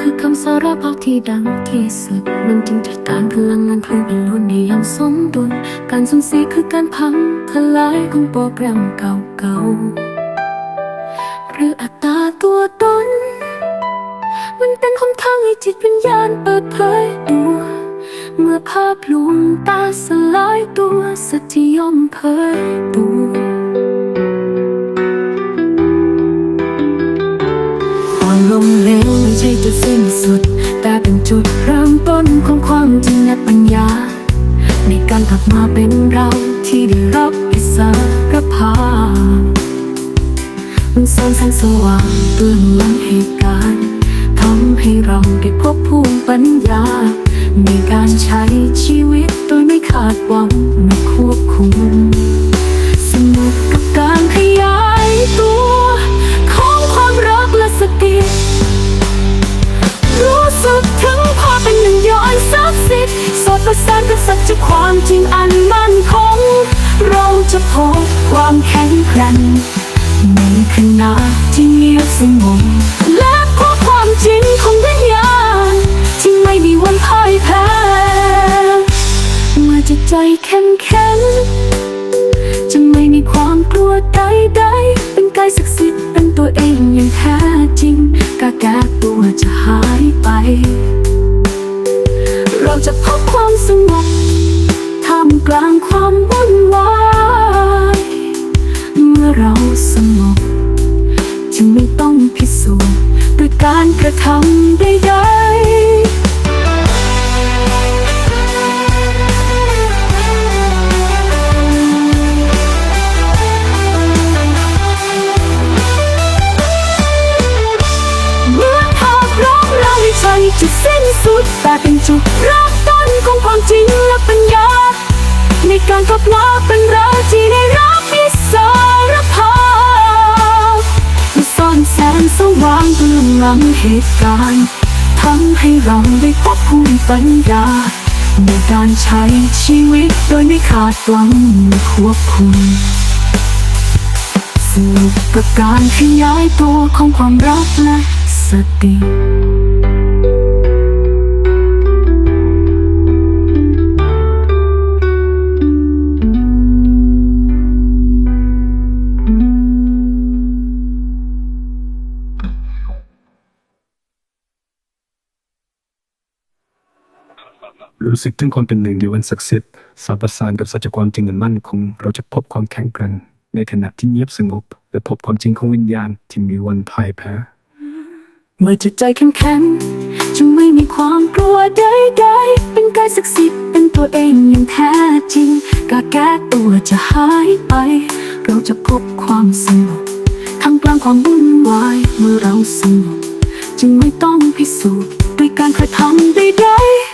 คือคำสารพัดที่ดังที่สุด มันจึงจัดการพลังงานคลื่นเป็นล้นได้อย่างสมดุล การสูญเสียคือการพังทลายของโปรแกรมเก่าๆ หรืออัตราตัวตน มันเป็นคำทางให้จิตวิญญาณเปิดเผยตัว เมื่อภาพลวงตาสลายตัวสัจยอมเผยตัว ใช่จุดสิ้นสุด แต่เป็นจุดเริ่มต้นของความจริงและปัญญา ในการกลับมาเป็นเราที่ได้รับอิสรภาพมันสร้างแสงสว่างเบื้องหลังเหตุการณ์ทำให้เราได้พบภูมิปัญญา ในการใช้ชีวิตโดยไม่ขาดหวังไม่ควบคุม ความจริงอันมั่นคง เราจะพบความแข็งแกร่งในขณะที่เงียบสงบและพบความจริงของวิญญาณที่ไม่มีวันพ่ายแพ้เมื่อจิตใจเข้มแข็งจะไม่มีความกลัวใดๆเป็นกายศักดิ์สิทธิ์เป็นตัวเองอย่างแท้จริงกาแก้ตัวจะหายไป เราจะพบความสงบ การกระทำใดๆเหมือนภาพร้องเราไม่ใช่จุดสิ้นสุดแต่เป็นจุดเริ่มต้นของความจริงและปัญญา ในการกลับมาเป็นเราที่ได้รับ สงว่างเบื้องหลังเหตุการณ์ทำให้เราได้พบภูมิปัญญาในการใช้ชีวิตโดยไม่ขาดหวังไม่ควบคุมสนุกกับการขยายตัวของความรักและสติ รู้สึกถึงความเป็นหนึ่งในวันศักดิ์สิทธิ์สาประสานกับสัจความจริงอันมั่นคงเราจะพบความแข็งแกร่งในขณะที่เงียบสงบและพบความจริงของวิญญาณที่มีวันพ่ายแพ้เมื่อจิตใจเข้มแข็งจะไม่มีความกลัวใดๆเป็นกายศักดิ์สิทธิ์เป็นตัวเองอย่างแท้จริงกาแก้ตัวจะหายไป เราจะพบความสงบทำกลางความวุ่นวายเมื่อเราสงบจึงไม่ต้องพิสูจน์ด้วยการกระทำใดๆ